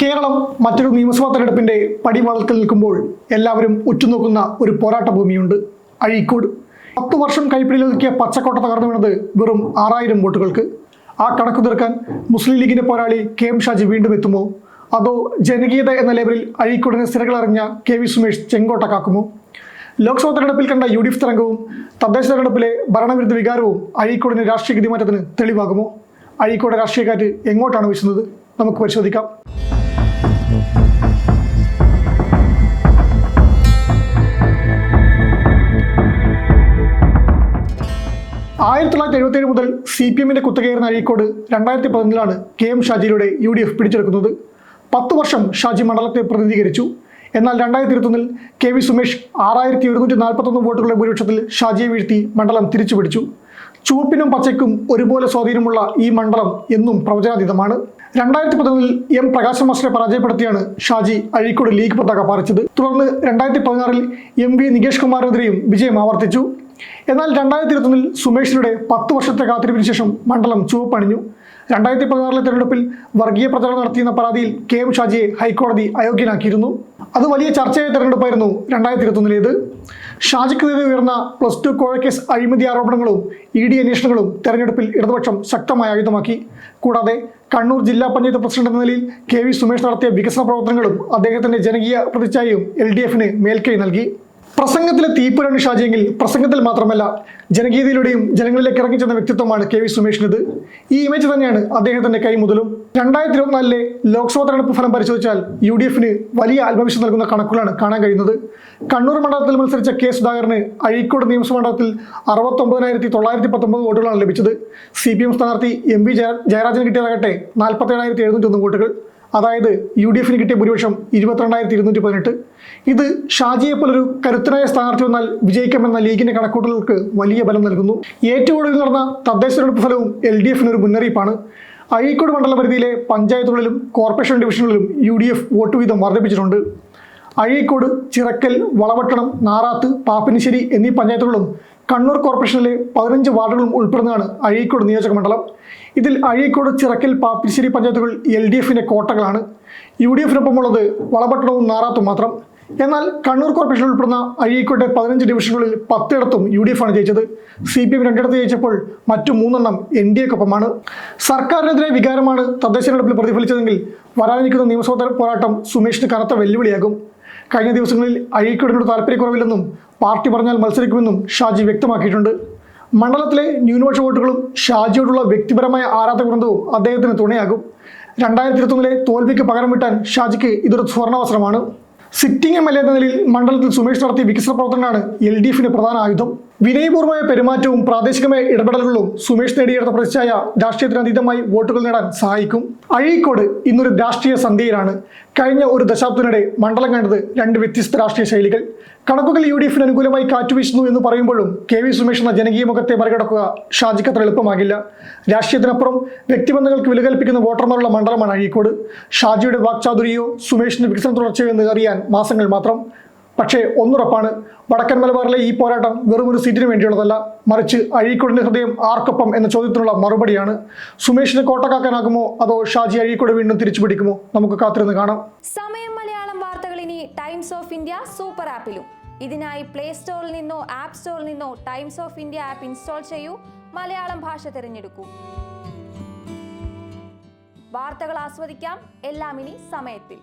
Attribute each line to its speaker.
Speaker 1: കേരളം മറ്റൊരു നിയമസഭാ തെരഞ്ഞെടുപ്പിന്റെ പടിവാളത്തിൽ നിൽക്കുമ്പോൾ എല്ലാവരും ഉറ്റുനോക്കുന്ന ഒരു പോരാട്ട ഭൂമിയുണ്ട് അഴീക്കോട്. പത്തു വർഷം കൈപ്പിടിയിലൊതുക്കിയ പച്ചക്കോട്ട തകർന്നു വീണത് വെറും ആറായിരം വോട്ടുകൾക്ക്. ആ കണക്ക് തീർക്കാൻ മുസ്ലിം ലീഗിന്റെ പോരാളി കെ എം ഷാജി വീണ്ടും എത്തുമോ? അതോ ജനകീയത എന്ന ലേബലിൽ അഴീക്കോടിന് സ്ഥിരകളറിഞ്ഞ കെ വി സുമേഷ് ചെങ്കോട്ട കാക്കുമോ ലോക്സഭാ തെരഞ്ഞെടുപ്പിൽ കണ്ട യു ഡി എഫ് തരംഗവും തദ്ദേശ തെരഞ്ഞെടുപ്പിലെ ഭരണവിരുദ്ധ വികാരവും അഴീക്കോടിന് രാഷ്ട്രീയ ഗതിമാറ്റത്തിന് തെളിവാകുമോ? അഴീക്കോട് രാഷ്ട്രീയക്കാറ്റ് എങ്ങോട്ടാണ് വീശുന്നത്? നമുക്ക് പരിശോധിക്കാം. ആയിരത്തി തൊള്ളായിരത്തി എഴുപത്തി ഏഴ് മുതൽ സി പി എമ്മിന്റെ കുത്തകയറുന്ന അഴീക്കോട് രണ്ടായിരത്തി പതിനൊന്നിലാണ് കെ എം ഷാജിയിലൂടെ യു ഡി എഫ് പിടിച്ചെടുക്കുന്നത്. പത്ത് വർഷം ഷാജി മണ്ഡലത്തെ പ്രതിനിധീകരിച്ചു. എന്നാൽ രണ്ടായിരത്തി ഇരുപത്തൊന്നിൽ കെ വി സുമേഷ് ആറായിരത്തി ഒരുന്നൂറ്റി നാൽപ്പത്തൊന്ന് വോട്ടുകളുടെ ഭൂരിപക്ഷത്തിൽ ഷാജിയെ വീഴ്ത്തി മണ്ഡലം തിരിച്ചു പിടിച്ചു ചുവപ്പിനും പച്ചയ്ക്കും ഒരുപോലെ സ്വാധീനമുള്ള ഈ മണ്ഡലം എന്നും പ്രവചനാതീതമാണ്. രണ്ടായിരത്തി പതിനൊന്നിൽ എം പ്രകാശ് മാസ്റ്ററെ പരാജയപ്പെടുത്തിയാണ് ഷാജി അഴീക്കോട് ലീഗ് പതാക പാറിച്ചത്. തുടർന്ന് രണ്ടായിരത്തി പതിനാറിൽ എം വി നികേഷ് കുമാറിനെതിരെയും വിജയം ആവർത്തിച്ചു. എന്നാൽ രണ്ടായിരത്തി ഇരുപത്തൊന്നിൽ സുമേഷിലൂടെ പത്ത് വർഷത്തെ കാത്തിരിപ്പിന് ശേഷം മണ്ഡലം ചുവപ്പണിഞ്ഞു. രണ്ടായിരത്തി പതിനാറിലെ തെരഞ്ഞെടുപ്പിൽ വർഗീയ പ്രചരണം നടത്തിയെന്ന പരാതിയിൽ കെ എം ഷാജിയെ ഹൈക്കോടതി അയോഗ്യനാക്കിയിരുന്നു. അത് വലിയ ചർച്ചയായ തെരഞ്ഞെടുപ്പായിരുന്നു രണ്ടായിരത്തി ഇരുപത്തൊന്നിലേത് ഷാജിക്കെതിരെ ഉയർന്ന പ്ലസ് ടു കോഴക്കേസ് അഴിമതി ആരോപണങ്ങളും ഇ ഡി അന്വേഷണങ്ങളും തെരഞ്ഞെടുപ്പിൽ ഇടതുപക്ഷം ശക്തമായ ആയുധമാക്കി. കൂടാതെ കണ്ണൂർ ജില്ലാ പഞ്ചായത്ത് പ്രസിഡന്റ് എന്ന നിലയിൽ കെ വി സുമേഷ് നടത്തിയ വികസന പ്രവർത്തനങ്ങളും അദ്ദേഹത്തിന്റെ ജനകീയ പ്രതിച്ഛായയും എൽ ഡി എഫിന് മേൽക്കൈ നൽകി. പ്രസംഗത്തിലെ തീപ്പുരാണ് ഷാജിയെങ്കിൽ പ്രസംഗത്തിൽ മാത്രമല്ല ജനകീയതയിലൂടെയും ജനങ്ങളിലേക്ക് ഇറങ്ങി ചെന്ന വ്യക്തിത്വമാണ് കെ വി സുമേഷിനത് ഈ ഇമേജ് തന്നെയാണ് അദ്ദേഹത്തിന്റെ കൈമുതലും രണ്ടായിരത്തി ഇരുപത്തിനാലിലെ ലോക്സഭാ തെരഞ്ഞെടുപ്പ് ഫലം പരിശോധിച്ചാൽ യു ഡി എഫിന് വലിയ ആത്മവിശ്വാസം നൽകുന്ന കണക്കുകളാണ് കാണാൻ കഴിയുന്നത്. കണ്ണൂർ മണ്ഡലത്തിൽ മത്സരിച്ച കെ സുധാകരന് അഴീക്കോട് നിയമസഭാ മണ്ഡലത്തിൽ അറുപത്തൊമ്പതിനായിരത്തി തൊള്ളായിരത്തി പത്തൊമ്പത് വോട്ടുകളാണ് ലഭിച്ചത്. സി പി എം സ്ഥാനാർത്ഥി എം വി ജയ ജയരാജന് കിട്ടിയതാകട്ടെ നാൽപ്പത്തേഴായിരത്തി എഴുന്നൂറ്റി ഒന്ന് വോട്ടുകൾ. അതായത് യു ഡി എഫിന് കിട്ടിയ ഭൂരിപക്ഷം ഇരുപത്തിരണ്ടായിരത്തി ഇരുന്നൂറ്റി പതിനെട്ട് ഇത് ഷാജിയെ പോലൊരു കരുത്തനായ സ്ഥാനാർത്ഥി വന്നാൽ വിജയിക്കുമെന്ന ലീഗിന്റെ കണക്കൂട്ടലുകൾക്ക് വലിയ ബലം നൽകുന്നു. ഏറ്റവും ഒടുവിൽ നടന്ന തദ്ദേശ തെരഞ്ഞെടുപ്പ് ഫലവും എൽ ഡി എഫിന് ഒരു മുന്നറിയിപ്പാണ്. അഴീക്കോട് മണ്ഡല പരിധിയിലെ പഞ്ചായത്തുകളിലും കോർപ്പറേഷൻ ഡിവിഷനുകളിലും യു ഡി എഫ് വോട്ട് വീതം വർദ്ധിപ്പിച്ചിട്ടുണ്ട്. അഴീക്കോട് ചിറക്കൽ വളവട്ടണം നാറാത്ത് പാപ്പിനിശ്ശേരി എന്നീ പഞ്ചായത്തുകളും കണ്ണൂർ കോർപ്പറേഷനിലെ പതിനഞ്ച് വാർഡുകളും ഉൾപ്പെടുന്നതാണ് അഴീക്കോട് നിയോജക മണ്ഡലം. ഇതിൽ അഴീക്കോട് ചിറക്കൽ പാപ്പിശ്ശേരി പഞ്ചായത്തുകൾ എൽ ഡി എഫിന്റെ കോട്ടകളാണ്. യു ഡി എഫിനൊപ്പമുള്ളത് വളപട്ടണവും നാറാത്തും മാത്രം. എന്നാൽ കണ്ണൂർ കോർപ്പറേഷനിൽ ഉൾപ്പെടുന്ന അഴീക്കോട്ടെ പതിനഞ്ച് ഡിവിഷനുകളിൽ പത്തിടത്തും യു ഡി എഫാണ് ജയിച്ചത്. സി പി എം രണ്ടിടത്ത് ജയിച്ചപ്പോൾ മറ്റു മൂന്നെണ്ണം എൻ ഡി എക്കൊപ്പമാണ്. സർക്കാരിനെതിരെ വികാരമാണ് തദ്ദേശ തെരഞ്ഞെടുപ്പിൽ പ്രതിഫലിച്ചതെങ്കിൽ വരാനിരിക്കുന്ന നിയമസഭാ പോരാട്ടം സുമേഷിന് കനത്ത വെല്ലുവിളിയാകും. കഴിഞ്ഞ ദിവസങ്ങളിൽ അഴീക്കോടിനോട് താല്പര്യക്കുറവില്ലെന്നും പാർട്ടി പറഞ്ഞാൽ മത്സരിക്കുമെന്നും ഷാജി വ്യക്തമാക്കിയിട്ടുണ്ട്. മണ്ഡലത്തിലെ ന്യൂനപക്ഷ വോട്ടുകളും ഷാജിയോടുള്ള വ്യക്തിപരമായ ആരാധകവൃന്ദവും അദ്ദേഹത്തിന് തുണയാകും. രണ്ടായിരത്തി ഇരുപത്തൊന്നിലെ തോൽവിക്ക് പകരം വിട്ടാൻ ഷാജിക്ക് ഇതൊരു സ്വർണവസരമാണ്. സിറ്റിംഗ് എം എൽ എ എന്ന നിലയിൽ മണ്ഡലത്തിൽ സുമേഷ് നടത്തിയ വികസന പ്രവർത്തനങ്ങളാണ് എൽ ഡി എഫിന്റെ പ്രധാന ആയുധം. വിനയപൂർവമായ പെരുമാറ്റവും പ്രാദേശികമായ ഇടപെടലുകളും സുമേഷ് നേടിയെടുത്ത പ്രതിച്ഛായ രാഷ്ട്രീയത്തിന് അതീതമായി വോട്ടുകൾ നേടാൻ സഹായിക്കും. അഴീക്കോട് ഇന്നൊരു രാഷ്ട്രീയ സന്ധ്യയിലാണ് കഴിഞ്ഞ ഒരു ദശാബ്ദത്തിനിടെ മണ്ഡലം കണ്ടത് രണ്ട് വ്യത്യസ്ത രാഷ്ട്രീയ ശൈലികൾ. കണക്കുകൾ യു ഡി എഫിന് അനുകൂലമായി കാറ്റുവീശുന്നു എന്ന് പറയുമ്പോഴും കെ വി സുമേഷ് എന്ന ജനകീയ മുഖത്തെ മറികടക്കുക ഷാജിക്ക് അത്ര എളുപ്പമാകില്ല. രാഷ്ട്രീയത്തിനപ്പുറം വ്യക്തിബന്ധങ്ങൾക്ക് വിലകൽപ്പിക്കുന്ന വോട്ടർമാരുള്ള മണ്ഡലമാണ് അഴീക്കോട്. ഷാജിയുടെ വാക്ചാതുരിയോ സുമേഷിന്റെ വികസന തുടർച്ചയോ എന്ന് അറിയാൻ മാസങ്ങൾ മാത്രം പക്ഷേ ഒന്നുറപ്പാണ് വടക്കൻ മലബാറിലെ ഈ പോരാട്ടം വെറും ഒരു സീറ്റിന് വേണ്ടിയുള്ളതല്ല മറിച്ച് അഴീക്കോടിന്റെ ഹൃദയം ആർക്കൊപ്പം എന്ന ചോദ്യത്തിനുള്ള മറുപടിയാണ്. സുമേഷിനെ കോട്ടക്കാക്കാനാകുമോ അതോ ഷാജി അഴീക്കോട് വീണ്ടും തിരിച്ചു പിടിക്കുമോ നമുക്ക് കാത്തിരുന്ന് കാണാം.
Speaker 2: സമയം മലയാളം വാർത്തകൾ ഇനി ടൈംസ് ഓഫ് ഇന്ത്യ സൂപ്പർ ആപ്പിലും. ഇതിനായി പ്ലേ സ്റ്റോറിൽ നിന്നോ ആപ്പ് സ്റ്റോറിൽ നിന്നോ Times of India app install ചെയ്യൂ. മലയാളം ഭാഷ തിരഞ്ഞെടുക്കൂ. വാർത്തകൾ ആസ്വദിക്കാം. എല്ലാം ഇനി സമയത്തിൽ.